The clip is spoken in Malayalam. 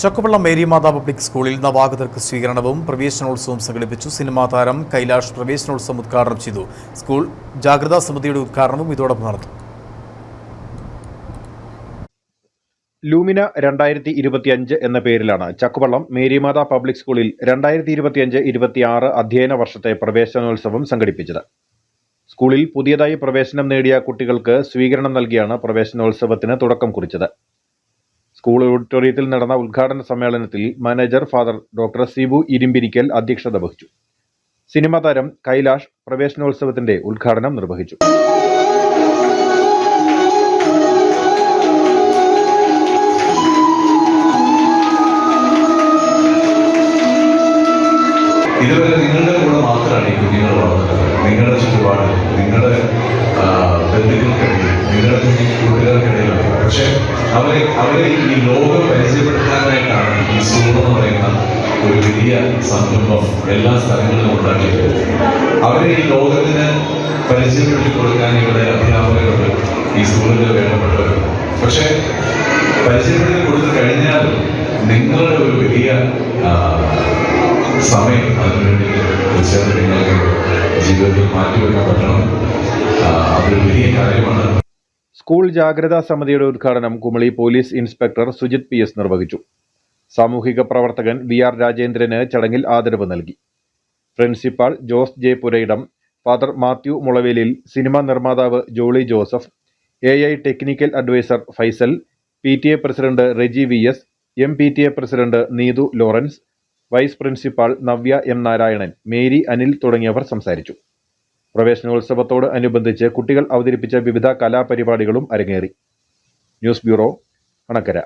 ചക്കുവള്ളം മേരിമാതാ പബ്ലിക് സ്കൂളിൽ നവാഗതർക്ക് സ്വീകരണവും പ്രവേശനോത്സവവും സംഘടിപ്പിച്ചു. സിനിമാ താരം കൈലാഷ് പ്രവേശനോത്സവം ഉദ്ഘാടനം ചെയ്തു. സ്കൂൾ ജാഗ്രതാ സമിതിയുടെ ഉദ്ഘാടനവും ഇതോടൊപ്പം നടന്നു. ലൂമിന രണ്ടായിരത്തി ഇരുപത്തിയഞ്ച് എന്ന പേരിലാണ് ചക്കുവള്ളം മേരിമാതാ പബ്ലിക് സ്കൂളിൽ രണ്ടായിരത്തി ഇരുപത്തിയഞ്ച് ഇരുപത്തിയാറ് അധ്യയന വർഷത്തെ പ്രവേശനോത്സവം സംഘടിപ്പിച്ചത്. സ്കൂളിൽ പുതിയതായി പ്രവേശനം നേടിയ കുട്ടികൾക്ക് സ്വീകരണം നൽകിയാണ് പ്രവേശനോത്സവത്തിന് തുടക്കം കുറിച്ചത്. സ്കൂൾ ഓഡിറ്റോറിയത്തിൽ നടന്ന ഉദ്ഘാടന സമ്മേളനത്തിൽ manager father doctor Sibu Irimpirickal അധ്യക്ഷത വഹിച്ചു. സിനിമാ താരം കൈലാഷ് പ്രവേശനോത്സവത്തിന്റെ ഉദ്ഘാടനം നിർവഹിച്ചു. ഇതുവരെ നിങ്ങളുടെ കൂടെ മാത്രമാണ് ഈ കുഞ്ഞുങ്ങൾ വളർന്നത്. നിങ്ങളുടെ ചുറ്റുപാട് നിങ്ങളുടെ ബന്ധുക്കൾക്കിടയിൽ നിങ്ങളുടെ കുഞ്ഞു കൂട്ടുകാർക്കിടയിലൊക്കെ പക്ഷെ അവരെ അവരെ ഈ ലോകം പരിചയപ്പെടുത്താനായിട്ടാണ് ഈ സ്കൂൾ എന്ന് പറയുന്ന ഒരു വലിയ സംരംഭം എല്ലാ സ്ഥലങ്ങളിലും ഉണ്ടാക്കിയത്. അവരെ ഈ ലോകത്തിന് പരിചയപ്പെടുത്തി കൊടുക്കാൻ ഇവിടെ അധ്യാപകരുണ്ട് ഈ സ്കൂളിൽ വേണ്ടപ്പെട്ടവരുണ്ട് പക്ഷെ പരിചയപ്പെടുത്തി കൊടുത്തു കഴിഞ്ഞാൽ നിങ്ങളുടെ ഒരു വലിയ സമയം അതിനുവേണ്ടി തീർച്ചയായിട്ടും നിങ്ങൾക്ക് ജീവിതത്തിൽ മാറ്റിവെക്കപ്പെടണം അതൊരു വലിയ കാര്യമാണ്. സ്കൂൾ ജാഗ്രതാ സമിതിയുടെ ഉദ്ഘാടനം Kumily police inspector Sujith P S നിർവഹിച്ചു. സാമൂഹിക പ്രവർത്തകൻ വി ആർ രാജേന്ദ്രന് ചടങ്ങിൽ ആദരവ് നൽകി. Principal Jose J Purayidam father Mathew Mulavelil cinema നിർമ്മാതാവ് Jolly Joseph A I technical adviser Faisal P T A president Reji V S M P T A president Neethu Lawrence vice principal Navya M Narayanan Mary Anil തുടങ്ങിയവർ സംസാരിച്ചു. പ്രവേശനോത്സവത്തോട് അനുബന്ധിച്ച് കുട്ടികൾ അവതരിപ്പിച്ച വിവിധ കലാപരിപാടികളും അരങ്ങേറി. News bureau Anakkara.